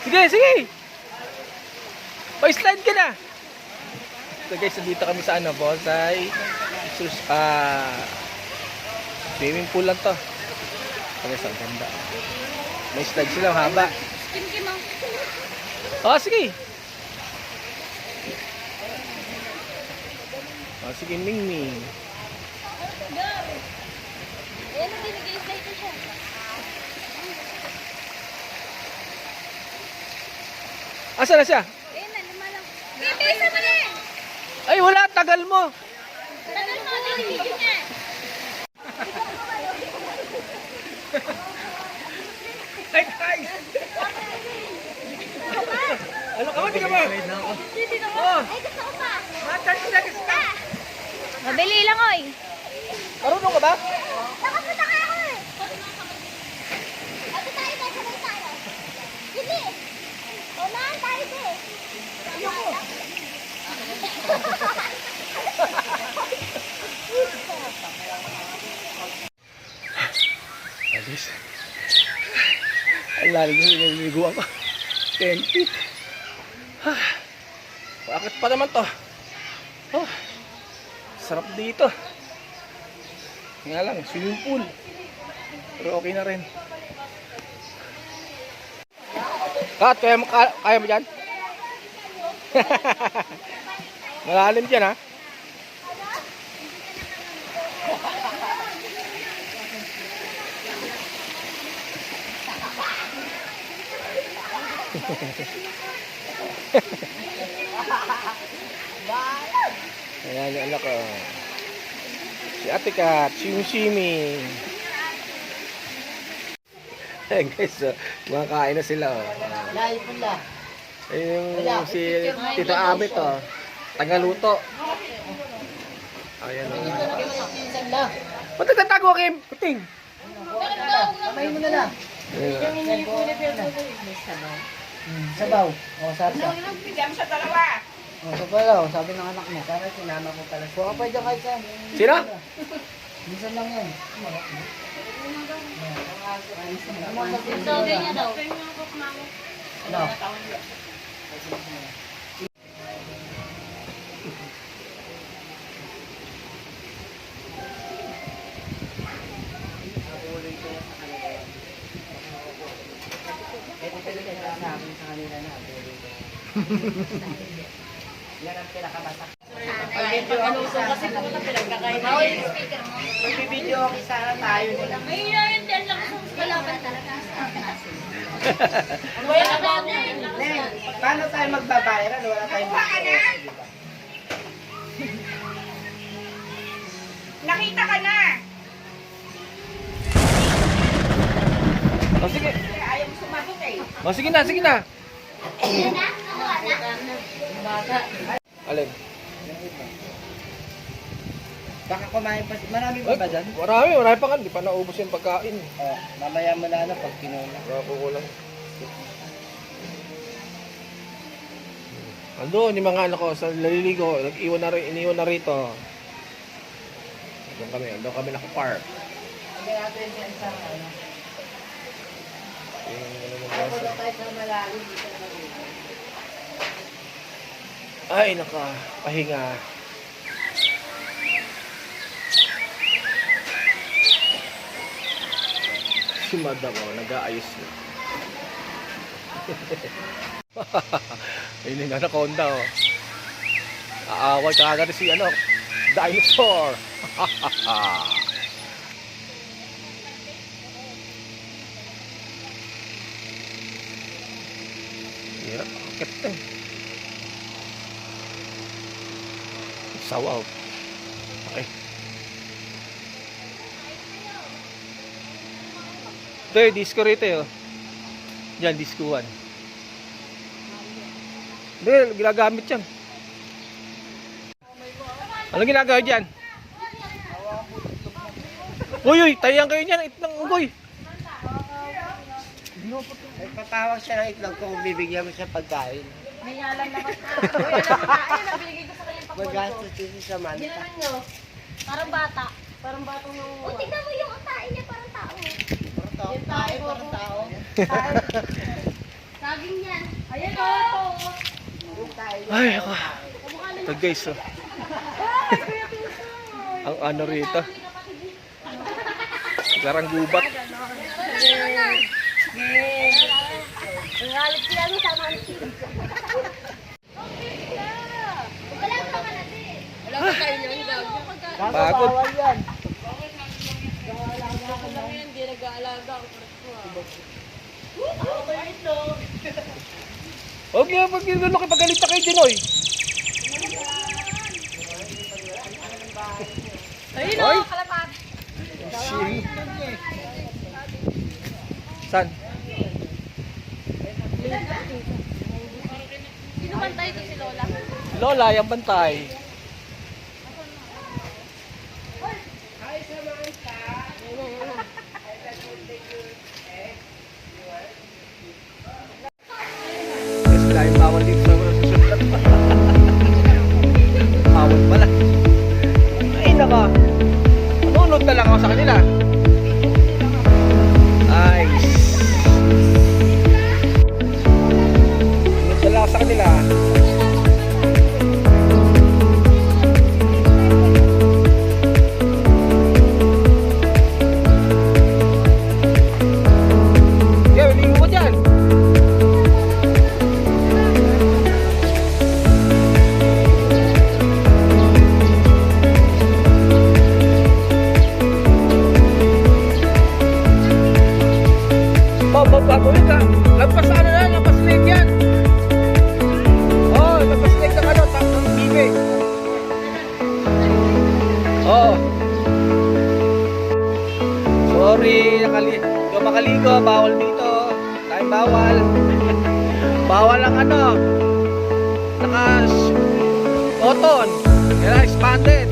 Sige, sige. Pa-slide ka na. So guys, dito kami sa ano, bonsai. Sus, ah, swimming pool lang to. Kaya sa ganda. May slide sila, haba. Ang. Oh, sige. Oh, sige, Ming Ming. Ayan ang binigay sa ito siya. Asa na siya? Ayan na, lima lang. Bibi, isa mo na yan. Ay, wala, tagal mo. Tagal mo, nilibigyan niya. Ay, guys. Ano ka ba? Na mo. Oh, Ay, gusto ko pa. matag na gusto. Mabili lang, oy. Marunong ka ba? Nakapunta ka ako eh. Ate tayo, tayo, sabay tayo. Hindi. Unahan tayo, be. Ayoko. Alis. Ang lalim na niliguan ko. 10 feet. Ah, Bakit pa naman to? Oh, sarap dito. Nga lang, swimming pool. Pero okay na rin. Kat, kaya mo, kaya, mo dyan? Malalim dyan ha? Ayan yung anak ko. Si Ate Kat, simi-simi. Ayan guys, oh, kumakain na sila. Oh. Layo pala. Ayun yung si Tito Amit, oh. Tagaluto. Ayan, oh. Ba't nagtatago Kim? Puting. Kamay mo na lang. Oh. Sabaw. O, sarsa. O, sabaw. Sabi ng anak mo. Para sinama ko pala. Kuha pa dyan kahit saan. Sino? Minsan lang yan. Dogay niya daw. Ano? Ito talaga sa amin sa kanila na. Yan ang pinakabasa. Pag medyo ano sa kasi kung na pinagkakain na. Magbibideo okay sana tayo nila. May yun din lang sa kalaban talaga. Ano yan ang Neng, paano tayo magbabayaran? Wala tayong? Nakita ka na. Oh, sige. Ayaw mo sumagot eh. Oh, sige na, sige na. Na, na. Alin? Baka kumain pa. Marami pa ba dyan? Marami, marami pa kan. Di pa naubos yung pagkain. Oh, mamaya mo na na pag kinula. Wala po kulang. Andun, yung mga anak ko sa naliligo, nag-iwan na rin, iniwan na rito. Doon kami, doon kami nakapark. Sabi natin sa isang ano. Yung ano ng Tapos bus. na tayo sa malalim dito na rin. Ay, naka, pahinga. Si madam, oh, nag-aayos na. Ayun yung anaconda, oh. Aaway ka agad si, ano, dinosaur. yeah, akit Sawaw. Okay. Ito yung disco rito eh. oh. Yan, disco 1. Hindi, ginagamit yan. Ano ginagawa dyan? Uy, uy, tayang kayo niyan. Itang ugoy. Ay, patawag siya ng itlog kung bibigyan mo siya pagkain. May alam naman. May alam na. Ayun, nabigay Magastos din sa manta. Ginanon nyo. Parang bata. Parang batang nung... O, tignan mo yung tae niya, parang tao. Parang tao. Tayo, parang tao. Sa Saging yan. Ayan o. Ay, ako. Ito guys, oh. Ang ano rito. Garang gubat. Nangalit sila no sa mga Wala pa ka natin. Wala pa tayo niyan, gago. Kaso Pagod. bawal yan. Ako hindi nag-aalaga ang presko ah. Huwag niyo, pag ano, kipagalit na kayo, Dinoy. Ayun o, kalapat. San? Sino bantay ito si Lola? Lola, yung bantay. Sorry, nakali ako makaligo, bawal dito. Tayo bawal. Bawal ang ano. Naka cotton. Kaya expanded.